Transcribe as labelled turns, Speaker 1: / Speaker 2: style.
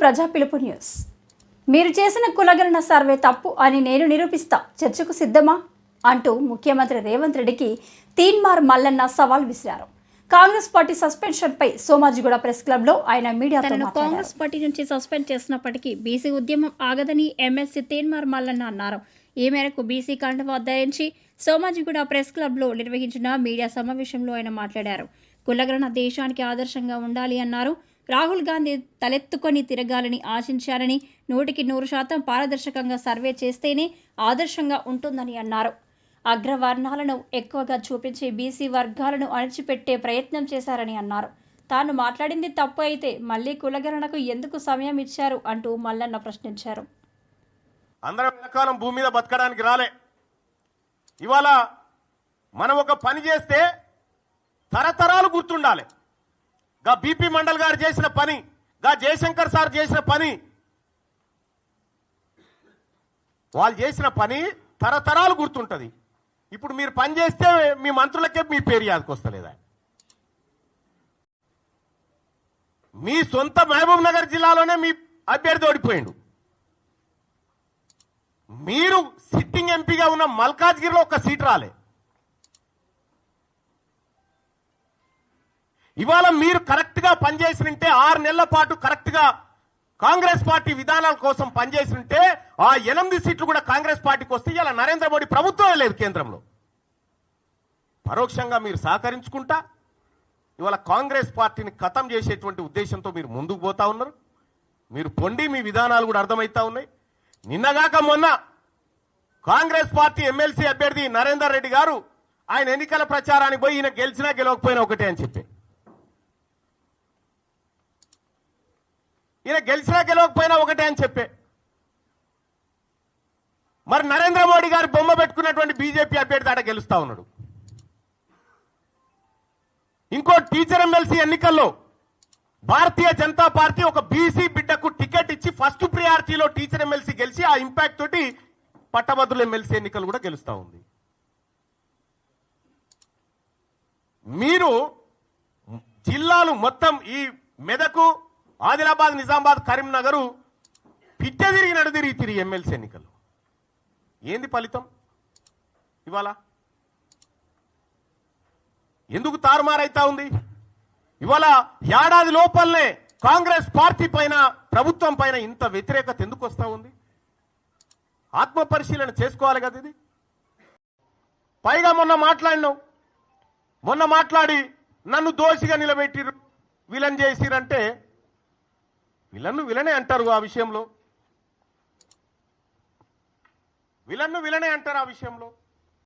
Speaker 1: ప్రజా పిలుపు న్యూస్. మీరు చేసిన కులగణన సర్వే తప్పు అని నేను నిరూపిస్తా. చర్చకు సిద్ధమా? అంటూ ముఖ్యమంత్రి రేవంత్ రెడ్డికి తీన్మార్ మల్లన్న సవాల్ విసిరారు. కాంగ్రెస్ పార్టీ సస్పెన్షన్ పై సోమాజిగూడ ప్రెస్ క్లబ్లో ఆయన మీడియాతో మాట్లాడారు.
Speaker 2: కాంగ్రెస్ పార్టీ నుంచి సస్పెండ్ చేసినప్పటికీ బీసీ ఉద్యమం ఆగదని ఎమ్మెల్సీ తేన్మార్ మల్లన్న అన్నారు. ఈ మేరకు బీసీ కండువా ధరించి సోమాజిగూడ ప్రెస్ క్లబ్లో నిర్వహించిన మీడియా సమావేశంలో ఆయన మాట్లాడారు. కులగణన దేశానికి ఆదర్శంగా ఉండాలి అన్నారు. రాహుల్ గాంధీ తలెత్తుకొని తిరగాలని ఆశించారని నూటికి నూరు శాతం పారదర్శకంగా సర్వే చేస్తేనే ఆదర్శంగా ఉంటుందని అన్నారు. అగ్రవర్ణాలను ఎక్కువగా చూపించి బీసీ వర్గాలను అణిచిపెట్టే ప్రయత్నం చేశారని అన్నారు. తాను మాట్లాడింది తప్పు అయితే మళ్ళీ కులగణనకు ఎందుకు సమయం ఇచ్చారు అంటూ మల్లన్న ప్రశ్నించారు.
Speaker 3: అందరం ఎంతకాలం భూమి మీద బతకడానికి రాలే. ఇవాళ మనం ఒక పని చేస్తే తరతరాలు గుర్తుండాలి. గా బీపీ మండల్ గారు చేసిన పని గా జయశంకర్ సార్ చేసిన పని. వాళ్ళు చేసిన పని తరతరాలు గుర్తుంటుంది. ఇప్పుడు మీరు పని చేస్తే మీ మంత్రులకే మీ పేరు యాదకొస్తలేదా మీ సొంత మహబూబ్ నగర్ జిల్లాలోనే మీ అభ్యర్థి ఓడిపోయిండు. మీరు సిట్టింగ్ ఎంపీగా ఉన్న మల్కాజ్గిరిలో ఒక సీట్ రాలే. ఇవాళ మీరు కరెక్ట్గా పనిచేసినంటే ఆరు నెలల పాటు కరెక్ట్గా కాంగ్రెస్ పార్టీ విధానాల కోసం పనిచేసి ఉంటే ఆ ఎనిమిది సీట్లు కూడా కాంగ్రెస్ పార్టీకి వస్తే ఇలా నరేంద్ర మోడీ ప్రభుత్వం లేదు కేంద్రంలో. పరోక్షంగా మీరు సహకరించుకుంటా ఇవాళ కాంగ్రెస్ పార్టీని ఖతం చేసేటువంటి ఉద్దేశంతో మీరు ముందుకు పోతా ఉన్నారు. మీరు పొండి మీ విధానాలు కూడా అర్థమవుతా ఉన్నాయి. నిన్నగాక మొన్న కాంగ్రెస్ పార్టీ ఎమ్మెల్సీ అభ్యర్థి నరేందర్ రెడ్డి గారు ఆయన ఎన్నికల ప్రచారానికి పోయి ఈయన గెలిచినా గెలవకపోయినా ఒకటే అని చెప్పి ఈయన గెలిచినా గెలవకపోయినా ఒకటే అని చెప్పే. మరి నరేంద్ర మోడీ గారు బొమ్మ పెట్టుకున్నటువంటి బీజేపీ అభ్యర్థి ఆడ గెలుస్తా ఉన్నాడు. ఇంకో టీచర్ ఎమ్మెల్సీ ఎన్నికల్లో భారతీయ జనతా పార్టీ ఒక బీసీ బిడ్డకు టికెట్ ఇచ్చి ఫస్ట్ ప్రియారిటీలో టీచర్ ఎమ్మెల్సీ గెలిచి ఆ ఇంపాక్ట్ తోటి పట్టభద్రుల ఎమ్మెల్సీ ఎన్నికలు కూడా గెలుస్తా ఉంది. మీరు జిల్లాలు మొత్తం ఈ మెదకు ఆదిలాబాద్ నిజామాబాద్ కరీంనగర్ పిట్ట తిరిగి నడుదిరిగి తిరిగి ఎమ్మెల్సీ ఎన్నికలు ఏంది ఫలితం? ఇవాళ? ఎందుకు తారుమారైతా ఉంది? ఇవాళ ఏడాది లోపలనే కాంగ్రెస్ పార్టీ పైన ప్రభుత్వం పైన ఇంత వ్యతిరేకత ఎందుకు వస్తూ ఉంది? ఆత్మ పరిశీలన చేసుకోవాలి కదా ఇది? పైగా మొన్న మాట్లాడినావు. మొన్న మాట్లాడి నన్ను దోషిగా నిలబెట్టిరు విలన్ చేసిరంటే విలన్ను విలనే అంటారు ఆ విషయంలో. విలన్ను విలనే అంటారు ఆ విషయంలో.